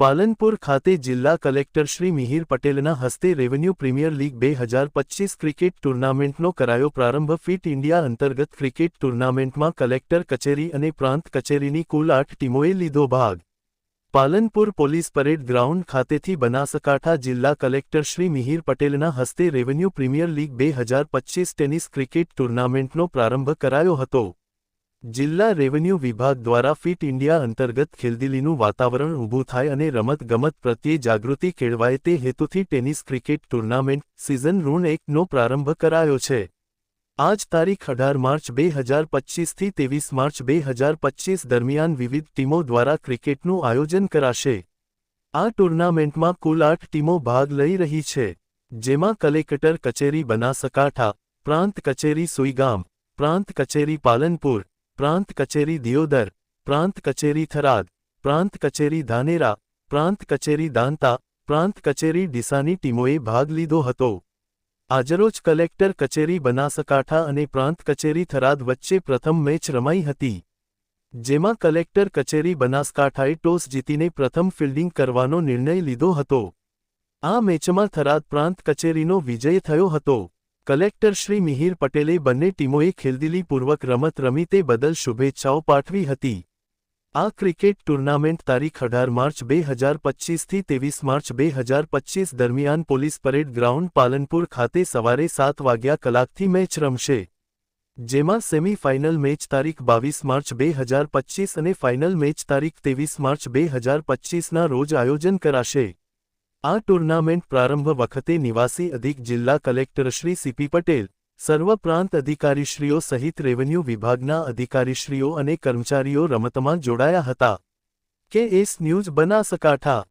પાલનપુર ખાતે જિલ્લા કલેક્ટર શ્રી મિહિર પટેલના હસ્તે રેવન્યુ પ્રીમિયર લીગ બે હજાર પચ્ચીસ ક્રિકેટ ટુર્નામેન્ટનો કરાયો પ્રારંભ. ફિટ ઇન્ડિયા અંતર્ગત ક્રિકેટ ટુર્નામેન્ટમાં કલેક્ટર કચેરી અને પ્રાંત કચેરીની કુલ આઠ ટીમોએ લીધો ભાગ. પાલનપુર પોલીસ પરેડ ગ્રાઉન્ડ ખાતેથી બનાસકાંઠા જિલ્લા કલેક્ટર શ્રી મિહિર પટેલના હસ્તે રેવન્યુ પ્રીમિયર લીગ બે હજાર પચ્ચીસ ટેનિસ ક્રિકેટ ટુર્નામેન્ટનો પ્રારંભ કરાયો હતો. જિલ્લા રેવન્યુ વિભાગ દ્વારા ફિટ ઇન્ડિયા અંતર્ગત ખેલદિલીનું વાતાવરણ ઊભું થાય અને રમતગમત પ્રત્યે જાગૃતિ કેળવાય તે હેતુથી ટેનિસ ક્રિકેટ ટુર્નામેન્ટ સિઝન ઋણ એકનો પ્રારંભ કરાયો છે. આજ તારીખ અઢાર માર્ચ બે હજાર પચ્ચીસથી ત્રેવીસ માર્ચ બે હજાર પચ્ચીસ દરમિયાન વિવિધ ટીમો દ્વારા ક્રિકેટનું આયોજન કરાશે. આ ટુર્નામેન્ટમાં કુલ આઠ ટીમો ભાગ લઈ રહી છે, જેમાં કલેક્ટર કચેરી બનાસકાંઠા, પ્રાંત કચેરી સુઈગામ, પ્રાંત કચેરી પાલનપુર પ્રાંત કચેરી દિયોદર, પ્રાંત કચેરી થરાદ, પ્રાંત કચેરી ધાનેરા, પ્રાંત કચેરી દાંતા, પ્રાંત કચેરી ડીસાની ટીમોએ ભાગ લીધો હતો. આજરોજ કલેક્ટર કચેરી બનાસકાંઠા અને પ્રાંત કચેરી થરાદ વચ્ચે પ્રથમ મેચ રમાઈ હતી. જેમાં કલેક્ટર કચેરી બનાસકાંઠાએ ટોસ જીતીને પ્રથમ ફિલ્ડિંગ કરવાનો નિર્ણય લીધો હતો. આ મેચમાં થરાદ પ્રાંત કચેરીનો વિજય થયો હતો. કલેક્ટર શ્રી મિહિર પટેલે બંને ટીમોએ ખેલદિલીપૂર્વક રમત રમી તે બદલ શુભેચ્છાઓ પાઠવી હતી. આ ક્રિકેટ ટુર્નામેન્ટ તારીખ અઢાર માર્ચ બે હજાર પચ્ચીસથી ત્રેવીસ માર્ચ બે હજાર પચ્ચીસ દરમિયાન પોલીસ પરેડ ગ્રાઉન્ડ પાલનપુર ખાતે સવારે સાત વાગ્યા કલાકથી મેચ રમશે. જેમાં સેમી ફાઇનલ મેચ તારીખ બાવીસ માર્ચ બે હજાર પચ્ચીસ અને ફાઇનલ મેચ તારીખ ત્રેવીસ માર્ચ બે હજાર પચ્ચીસના રોજ આયોજન કરાશે. આ ટુર્નામેન્ટ પ્રારંભ વખતે નિવાસી અધિક જિલ્લા કલેક્ટર શ્રી સીપી પટેલ, સર્વ પ્રાંત અધિકારીશ્રીઓ સહિત રેવન્યુ વિભાગના અધિકારીશ્રીઓ અને કર્મચારીઓ રમતમાં જોડાયા હતા. કે એસ ન્યૂઝ બનાસકાંઠા